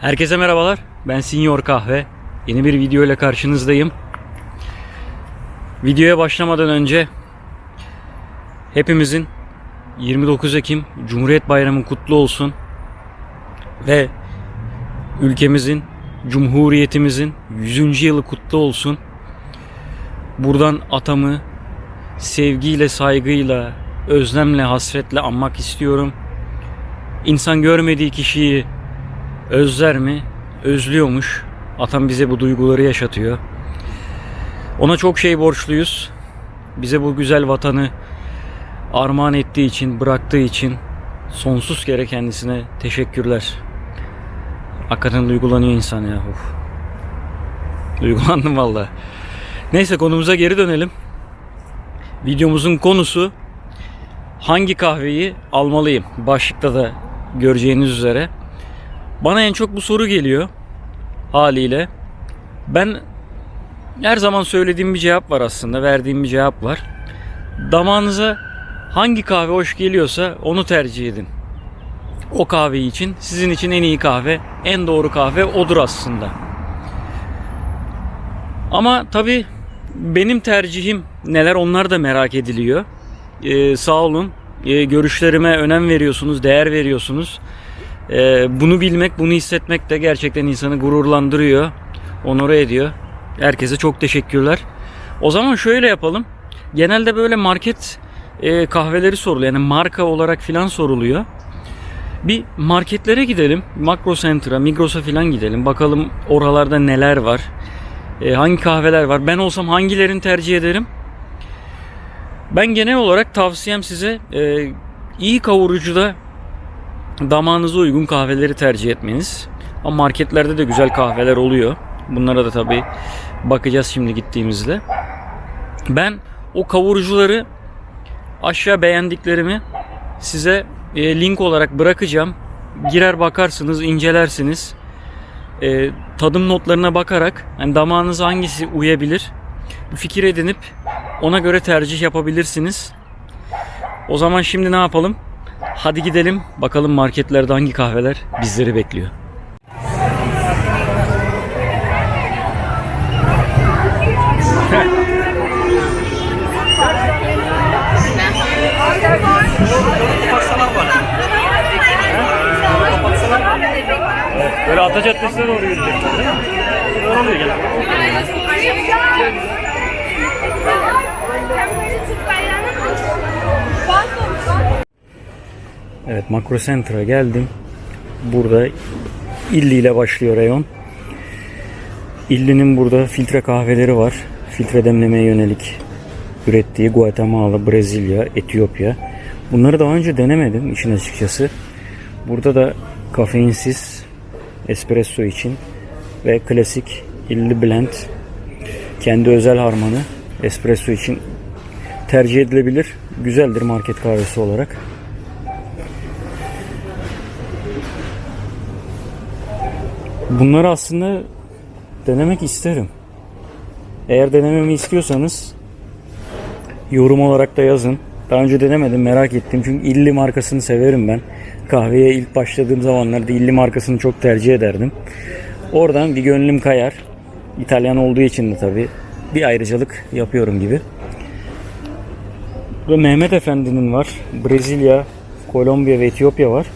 Herkese merhabalar. Ben Senior Kahve. Yeni bir video ile karşınızdayım. Videoya başlamadan önce hepimizin 29 Ekim Cumhuriyet Bayramı kutlu olsun. Ve ülkemizin, cumhuriyetimizin 100. yılı kutlu olsun. Buradan atamı sevgiyle, saygıyla, özlemle, hasretle anmak istiyorum. İnsan görmediği kişiyi özler mi? Özlüyormuş. Atam bize bu duyguları yaşatıyor. Ona çok şey borçluyuz. Bize bu güzel vatanı armağan ettiği için, bıraktığı için sonsuz kere kendisine teşekkürler. Hakikaten duygulanıyor insan ya. Of. Duygulandım valla. Neyse konumuza geri dönelim. Videomuzun konusu hangi kahveyi almalıyım? Başlıkta da göreceğiniz üzere. Bana en çok bu soru geliyor haliyle. Ben her zaman söylediğim bir cevap var aslında, verdiğim bir cevap var. Damağınıza hangi kahve hoş geliyorsa onu tercih edin. O kahve için sizin için en iyi kahve, en doğru kahve odur aslında. Ama tabii benim tercihim neler onlar da merak ediliyor. Ee, sağ olun. Ee, görüşlerime önem veriyorsunuz, değer veriyorsunuz. Ee, bunu bilmek, bunu hissetmek de gerçekten insanı gururlandırıyor, onore ediyor. Herkese çok teşekkürler. O zaman şöyle yapalım. Genelde böyle market e, kahveleri soruluyor. Yani marka olarak filan soruluyor. Bir marketlere gidelim. Makro Center'a, Migros'a filan gidelim. Bakalım oralarda neler var. E, hangi kahveler var. Ben olsam hangilerini tercih ederim? Ben genel olarak tavsiyem size e, iyi kavurucuda damağınıza uygun kahveleri tercih etmeniz. Ama marketlerde de güzel kahveler oluyor. Bunlara da tabii bakacağız şimdi gittiğimizde. Ben o kavurucuları aşağı beğendiklerimi size e, link olarak bırakacağım. Girer bakarsınız, incelersiniz. E, tadım notlarına bakarak yani damağınıza hangisi uyabilir fikir edinip ona göre tercih yapabilirsiniz. O zaman şimdi ne yapalım? Hadi gidelim bakalım marketlerde hangi kahveler bizleri bekliyor. Böyle Ata Caddesi'ne doğru yürüyeceğiz. Doğru oluyor gel. Evet Makro Center'a geldim. Burada İlli ile başlıyor reyon. İlli'nin burada filtre kahveleri var. Filtre demlemeye yönelik ürettiği Guatemala, Brezilya, Etiyopya. Bunları daha önce denemedim işin açıkçası. Burada da kafeinsiz espresso için ve klasik illi blend kendi özel harmanı espresso için tercih edilebilir. Güzeldir market kahvesi olarak. Bunları aslında denemek isterim. Eğer denememi istiyorsanız yorum olarak da yazın. Daha önce denemedim merak ettim. Çünkü illi markasını severim ben. Kahveye ilk başladığım zamanlarda illi markasını çok tercih ederdim. Oradan bir gönlüm kayar. İtalyan olduğu için de tabii bir ayrıcalık yapıyorum gibi. Ve Mehmet Efendi'nin var. Brezilya, Kolombiya ve Etiyopya var.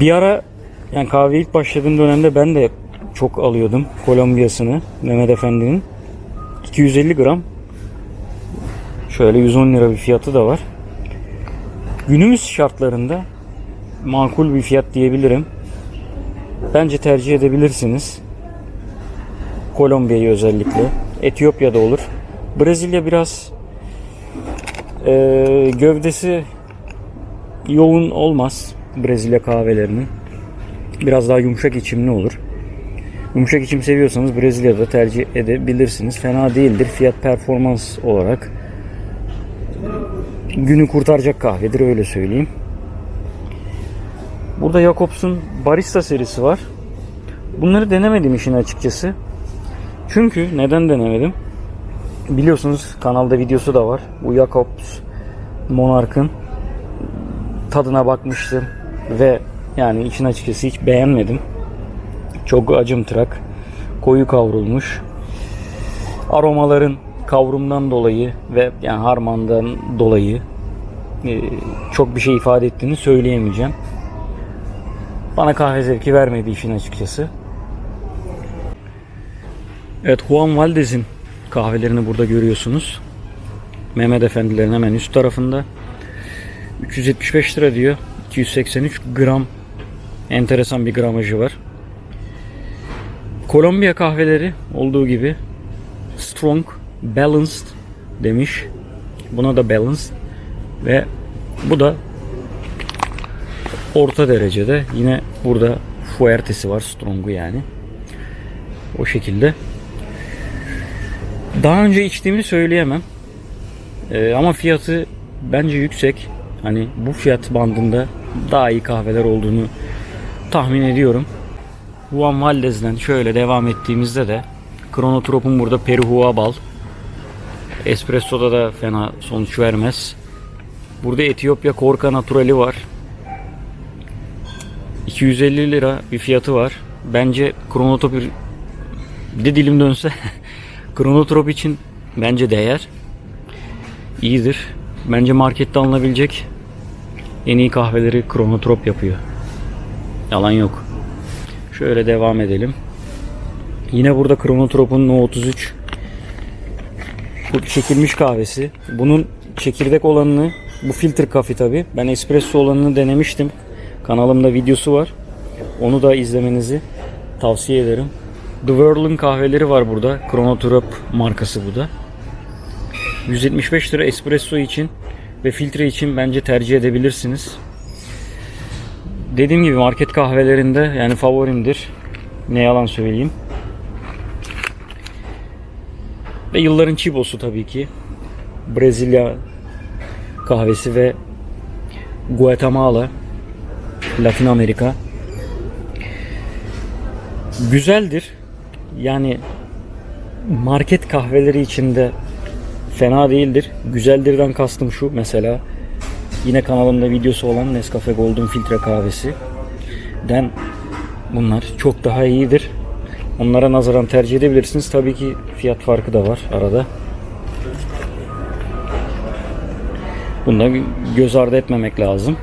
Bir ara yani kahve ilk başladığım dönemde ben de çok alıyordum Kolombiyasını Mehmet Efendi'nin. 250 gram şöyle 110 lira bir fiyatı da var. Günümüz şartlarında makul bir fiyat diyebilirim. Bence tercih edebilirsiniz. Kolombiya'yı özellikle. Etiyopya'da olur. Brezilya biraz e, gövdesi yoğun olmaz Brezilya kahvelerinin. Biraz daha yumuşak içimli olur. Yumuşak içim seviyorsanız Brezilya'da tercih edebilirsiniz. Fena değildir. Fiyat performans olarak günü kurtaracak kahvedir öyle söyleyeyim. Burada Jacobs'un Barista serisi var. Bunları denemedim işin açıkçası. Çünkü neden denemedim? Biliyorsunuz kanalda videosu da var. Bu Jacobs Monarch'ın tadına bakmıştım ve Yani için açıkçası hiç beğenmedim. Çok acımtırak, koyu kavrulmuş. Aromaların kavrumdan dolayı ve yani harmandan dolayı e, çok bir şey ifade ettiğini söyleyemeyeceğim. Bana kahve zevki vermedi işin açıkçası. Evet Juan Valdez'in kahvelerini burada görüyorsunuz. Mehmet Efendilerin hemen üst tarafında. 375 lira diyor. 283 gram enteresan bir gramajı var. Kolombiya kahveleri olduğu gibi strong, balanced demiş. Buna da balanced ve bu da orta derecede. Yine burada fuertesi var, strong'u yani. O şekilde. Daha önce içtiğimi söyleyemem. Ee, ama fiyatı bence yüksek. Hani bu fiyat bandında daha iyi kahveler olduğunu tahmin ediyorum. Juan Valdez'den şöyle devam ettiğimizde de Kronotrop'un burada Peruhua bal. Espresso'da da fena sonuç vermez. Burada Etiyopya Korka Naturali var. 250 lira bir fiyatı var. Bence Kronotrop bir de dilim dönse Kronotrop için bence değer. İyidir. Bence markette alınabilecek en iyi kahveleri Kronotrop yapıyor. Yalan yok. Şöyle devam edelim. Yine burada Kronotrop'un No 33 bu çekilmiş kahvesi. Bunun çekirdek olanını bu filtre kafe tabi. Ben espresso olanını denemiştim. Kanalımda videosu var. Onu da izlemenizi tavsiye ederim. The Whirl'ın kahveleri var burada. Chronotrop markası bu da. 175 lira espresso için ve filtre için bence tercih edebilirsiniz. Dediğim gibi market kahvelerinde yani favorimdir. Ne yalan söyleyeyim. Ve yılların Chibo'su tabii ki. Brezilya kahvesi ve Guatemala Latin Amerika güzeldir. Yani market kahveleri içinde fena değildir. Güzeldirden kastım şu mesela. Yine kanalımda videosu olan Nescafe Golden filtre kahvesi. Den bunlar çok daha iyidir. Onlara nazaran tercih edebilirsiniz. Tabii ki fiyat farkı da var arada. Bunu göz ardı etmemek lazım.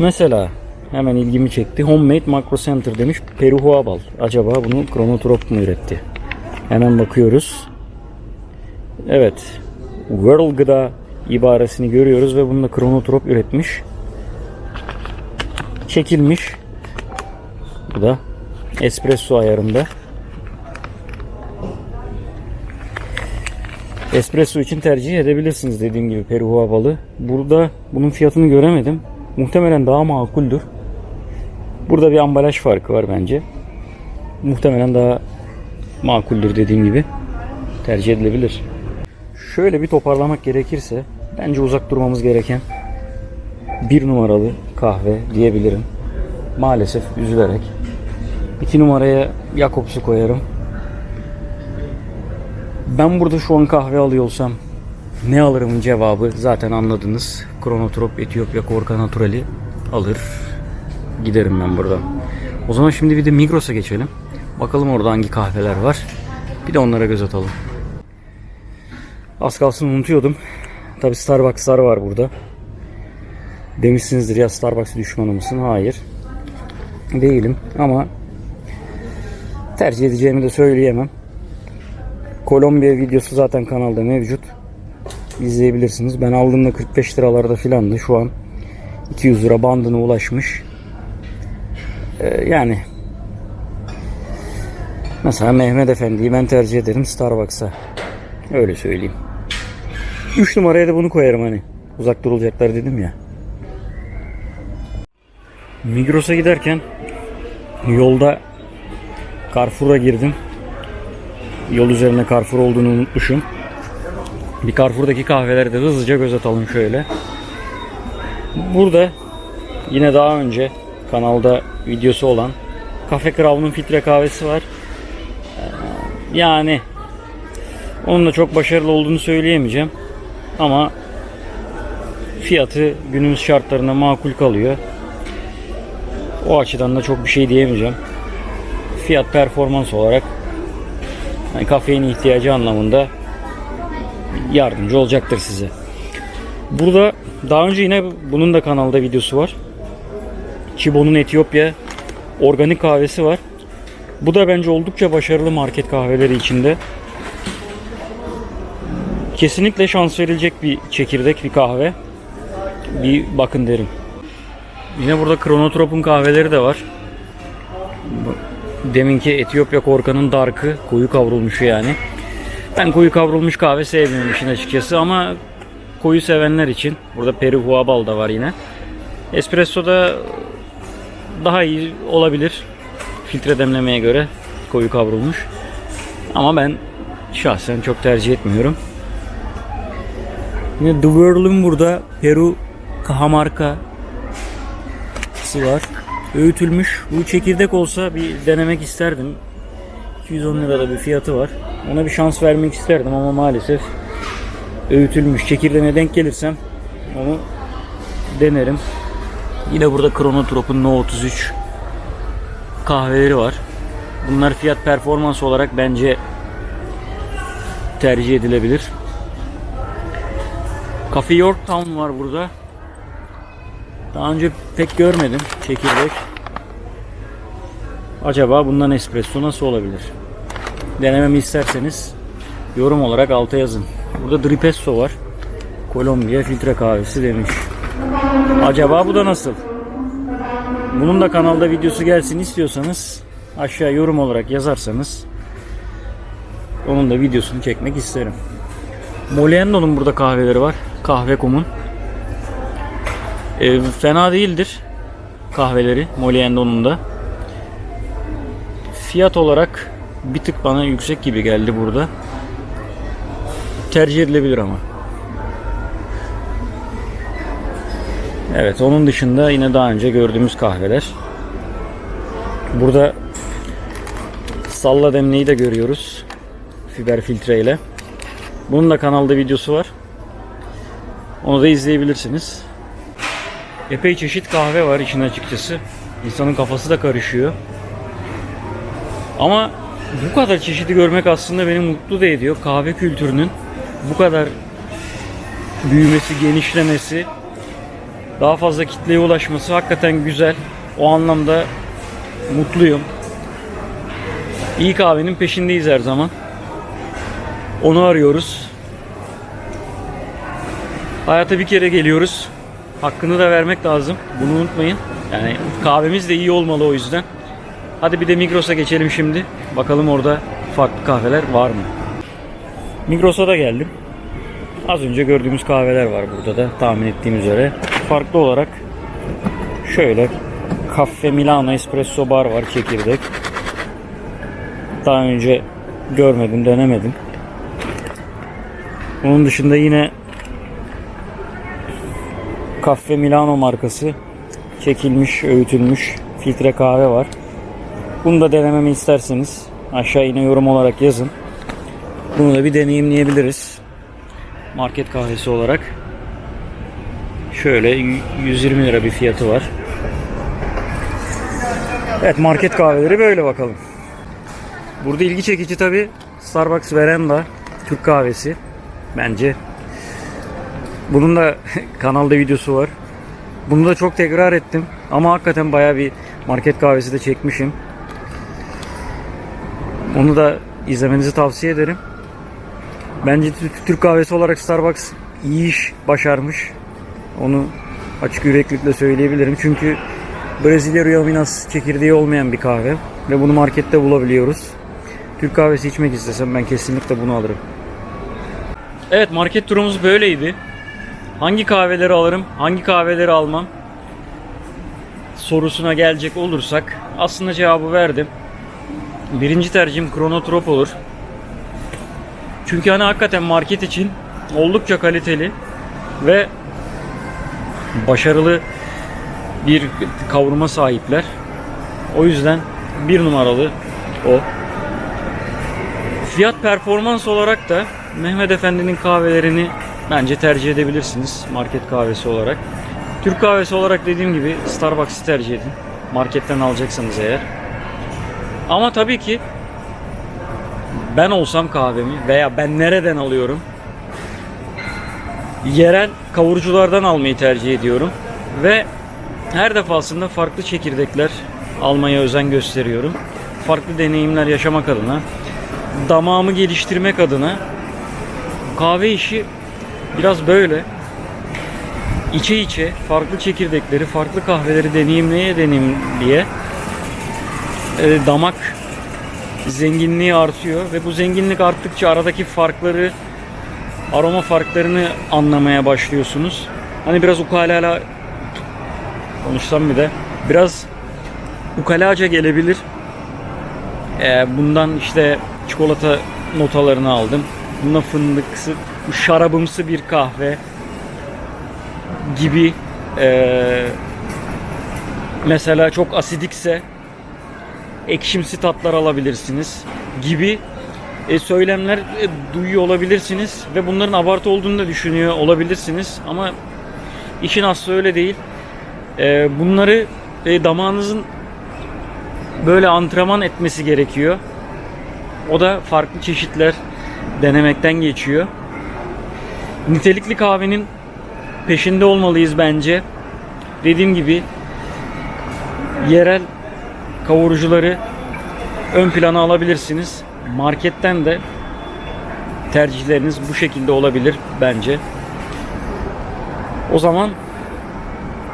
Mesela hemen ilgimi çekti. Homemade Macro Center demiş. Peru bal. Acaba bunu Chronotrop mu üretti? Hemen bakıyoruz. Evet. World Gıda ibaresini görüyoruz ve bunu da Chronotrop üretmiş. Çekilmiş. Bu da espresso ayarında. Espresso için tercih edebilirsiniz dediğim gibi Peru balı. Burada bunun fiyatını göremedim. Muhtemelen daha makuldür. Burada bir ambalaj farkı var bence. Muhtemelen daha makuldür dediğim gibi. Tercih edilebilir. Şöyle bir toparlamak gerekirse bence uzak durmamız gereken bir numaralı kahve diyebilirim. Maalesef üzülerek. İki numaraya Jakobs'u koyarım. Ben burada şu an kahve alıyor olsam ne alırım cevabı zaten anladınız. Kronotrop Etiyopya Korka Naturali alır. Giderim ben buradan. O zaman şimdi bir de Migros'a geçelim. Bakalım orada hangi kahveler var. Bir de onlara göz atalım. Az kalsın unutuyordum. Tabi Starbucks'lar var burada. Demişsinizdir ya Starbucks düşmanı mısın? Hayır. Değilim ama tercih edeceğimi de söyleyemem. Kolombiya videosu zaten kanalda mevcut. İzleyebilirsiniz. Ben aldığımda 45 liralarda filandı. Şu an 200 lira bandına ulaşmış. Ee, yani mesela Mehmet Efendi'yi ben tercih ederim Starbucks'a. Öyle söyleyeyim. 3 numaraya da bunu koyarım hani. Uzak durulacaklar dedim ya. Migros'a giderken yolda Carrefour'a girdim. Yol üzerine Carrefour olduğunu unutmuşum. Bir Carrefour'daki kahveleri de hızlıca göz atalım şöyle. Burada yine daha önce kanalda videosu olan Cafe Kral'ın filtre kahvesi var. Ee, Yani onun da çok başarılı olduğunu söyleyemeyeceğim. Ama fiyatı günümüz şartlarında makul kalıyor. O açıdan da çok bir şey diyemeyeceğim. Fiyat performans olarak yani kafein ihtiyacı anlamında yardımcı olacaktır size. Burada daha önce yine bunun da kanalda videosu var. Chibo'nun Etiyopya organik kahvesi var. Bu da bence oldukça başarılı market kahveleri içinde. Kesinlikle şans verilecek bir çekirdek bir kahve. Bir bakın derim. Yine burada Kronotrop'un kahveleri de var. Deminki Etiyopya korkanın darkı koyu kavrulmuşu yani. Ben koyu kavrulmuş kahve sevmiyorum işin açıkçası ama koyu sevenler için burada Peru Huabal da var yine. Espresso da daha iyi olabilir filtre demlemeye göre koyu kavrulmuş. Ama ben şahsen çok tercih etmiyorum. Yine The Whirl'ün burada Peru Cajamarca var. Öğütülmüş. Bu çekirdek olsa bir denemek isterdim. 210 lirada bir fiyatı var. Ona bir şans vermek isterdim ama maalesef öğütülmüş. Çekirdeğine denk gelirsem onu denerim. Yine burada Chronotrop'un No 33 kahveleri var. Bunlar fiyat performans olarak bence tercih edilebilir. Cafe Yorktown var burada. Daha önce pek görmedim çekirdek. Acaba bundan espresso nasıl olabilir? Denememi isterseniz yorum olarak alta yazın. Burada Dripesso var. Kolombiya filtre kahvesi demiş. Acaba bu da nasıl? Bunun da kanalda videosu gelsin istiyorsanız aşağı yorum olarak yazarsanız onun da videosunu çekmek isterim. Moliendo'nun burada kahveleri var. Kahve.com'un. E, fena değildir kahveleri Moliendo'nun da. Fiyat olarak bir tık bana yüksek gibi geldi burada. Tercih edilebilir ama. Evet onun dışında yine daha önce gördüğümüz kahveler. Burada salla demliği de görüyoruz. Fiber filtre ile. Bunun da kanalda videosu var. Onu da izleyebilirsiniz. Epey çeşit kahve var işin açıkçası. İnsanın kafası da karışıyor. Ama bu kadar çeşidi görmek aslında beni mutlu da ediyor. Kahve kültürünün bu kadar büyümesi, genişlemesi, daha fazla kitleye ulaşması hakikaten güzel. O anlamda mutluyum. İyi kahvenin peşindeyiz her zaman. Onu arıyoruz. Hayata bir kere geliyoruz. Hakkını da vermek lazım. Bunu unutmayın. Yani kahvemiz de iyi olmalı o yüzden. Hadi bir de Migros'a geçelim şimdi. Bakalım orada farklı kahveler var mı? Migros'a da geldim. Az önce gördüğümüz kahveler var burada da tahmin ettiğim üzere. Farklı olarak şöyle Cafe Milano Espresso Bar var çekirdek. Daha önce görmedim, denemedim. Onun dışında yine Cafe Milano markası çekilmiş, öğütülmüş filtre kahve var. Bunu da denememi isterseniz aşağı yine yorum olarak yazın. Bunu da bir deneyimleyebiliriz. Market kahvesi olarak. Şöyle 120 lira bir fiyatı var. Evet market kahveleri böyle bakalım. Burada ilgi çekici tabi Starbucks Veranda Türk kahvesi. Bence. Bunun da kanalda videosu var. Bunu da çok tekrar ettim. Ama hakikaten baya bir market kahvesi de çekmişim. Onu da izlemenizi tavsiye ederim. Bence Tü- Türk kahvesi olarak Starbucks iyi iş başarmış. Onu açık yüreklilikle söyleyebilirim. Çünkü Brezilya Rio Minas çekirdeği olmayan bir kahve ve bunu markette bulabiliyoruz. Türk kahvesi içmek istesem ben kesinlikle bunu alırım. Evet market turumuz böyleydi. Hangi kahveleri alırım, hangi kahveleri almam sorusuna gelecek olursak aslında cevabı verdim. Birinci tercihim Kronotrop olur. Çünkü hani hakikaten market için oldukça kaliteli ve başarılı bir kavurma sahipler. O yüzden bir numaralı o. Fiyat performans olarak da Mehmet Efendi'nin kahvelerini bence tercih edebilirsiniz market kahvesi olarak. Türk kahvesi olarak dediğim gibi Starbucks'ı tercih edin. Marketten alacaksanız eğer. Ama tabii ki ben olsam kahvemi veya ben nereden alıyorum? Yerel kavuruculardan almayı tercih ediyorum. Ve her defasında farklı çekirdekler almaya özen gösteriyorum. Farklı deneyimler yaşamak adına, damağımı geliştirmek adına kahve işi biraz böyle. İçe içe farklı çekirdekleri, farklı kahveleri deneyimleye deneyimleye e, damak zenginliği artıyor ve bu zenginlik arttıkça aradaki farkları aroma farklarını anlamaya başlıyorsunuz. Hani biraz ukalaca konuşsam bir de biraz ukalaca gelebilir. Ee, bundan işte çikolata notalarını aldım. Bunda fındıksı, bu şarabımsı bir kahve gibi ee, mesela çok asidikse ekşimsi tatlar alabilirsiniz gibi e, söylemler e, duyuyor olabilirsiniz ve bunların abartı olduğunu da düşünüyor olabilirsiniz ama işin aslı öyle değil. E, bunları e, damağınızın böyle antrenman etmesi gerekiyor. O da farklı çeşitler denemekten geçiyor. Nitelikli kahvenin peşinde olmalıyız bence. Dediğim gibi yerel kavurucuları ön plana alabilirsiniz. Marketten de tercihleriniz bu şekilde olabilir bence. O zaman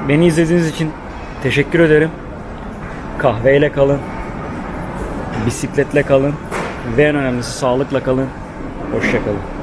beni izlediğiniz için teşekkür ederim. Kahveyle kalın. Bisikletle kalın. Ve en önemlisi sağlıkla kalın. Hoşçakalın.